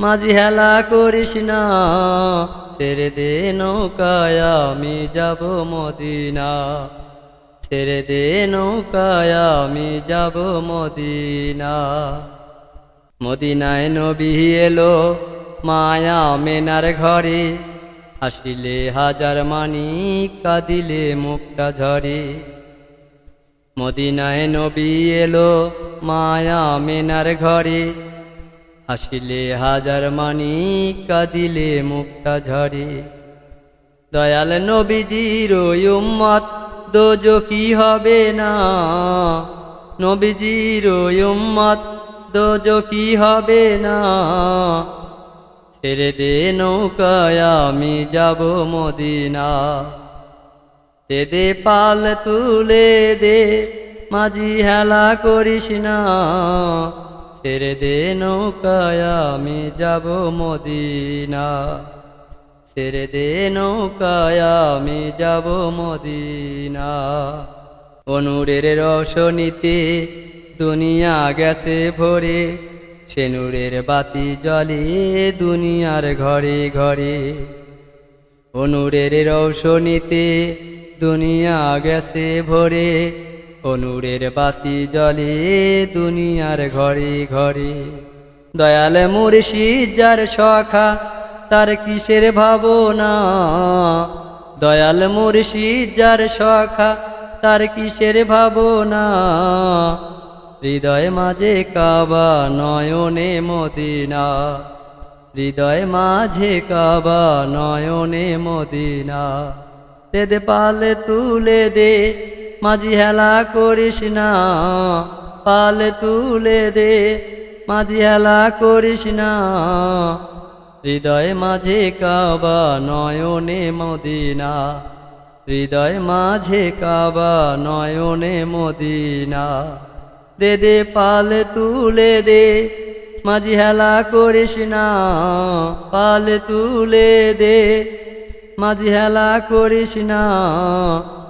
মাঝি হেলা করিস না, ছেড়ে দে নৌকায় আমি যাব মদিনা। ছেড়ে দে নৌকায় আমি যাব মদিনা। মদিনায় নবী এলো মায়া মেনার ঘরে, হাসিলে হাজার মানি, কাঁদিলে মুক্তা ঝরে। মদিনায় নবী এলো মায়া মেনার ঘরে হাসিলে হাজার মানি, কাঁদিলে মুক্তা ঝরে দয়াল নবীজির উম্মত, দোজো কি হবে না? নবীজির উম্মত, দোজো কি হবে না? ছেড়ে দে নৌকায়, আমি যাব মদিনা দে দে পাল তুলে দে, মাঝি হেলা করিস না। ছেড়ে দে নৌকায় আমি যাব মদিনা। ছেড়ে দে নৌকায় আমি যাব মদিনা। অনুরের রসনীতে দুনিয়া গেছে ভরে, সেনুরের বাতি জলে দুনিয়ার ঘরে ঘরে। অনুরের রৌশনীতে দুনিয়া গেছে ভরে অনুরের বাতি জলে দুনিয়ার ঘরে ঘরে। দয়াল মুর্শিদ যার সখা, তার কিসের ভাবনা? দয়াল মুর্শিদ যার সখা, তার কিসের ভাবনা? হৃদয় মাঝে কাবা নয়নে মদিনা। হৃদয় মাঝে কাবা নয়নে মদিনা। দে দে পালে তুলে দে মাঝি হেলা করিস না, পালে তুলে দে। মাঝি হেলা করিস না, হৃদয় মাঝে কাবা নয়নে মদিনা। হৃদয় মাঝে কাবা নয়নে মদিনা। দে দে, পাল তুলে দে। মাঝি হেলা করিস না, পাল তুলে দে। মাঝি হেলা করিস না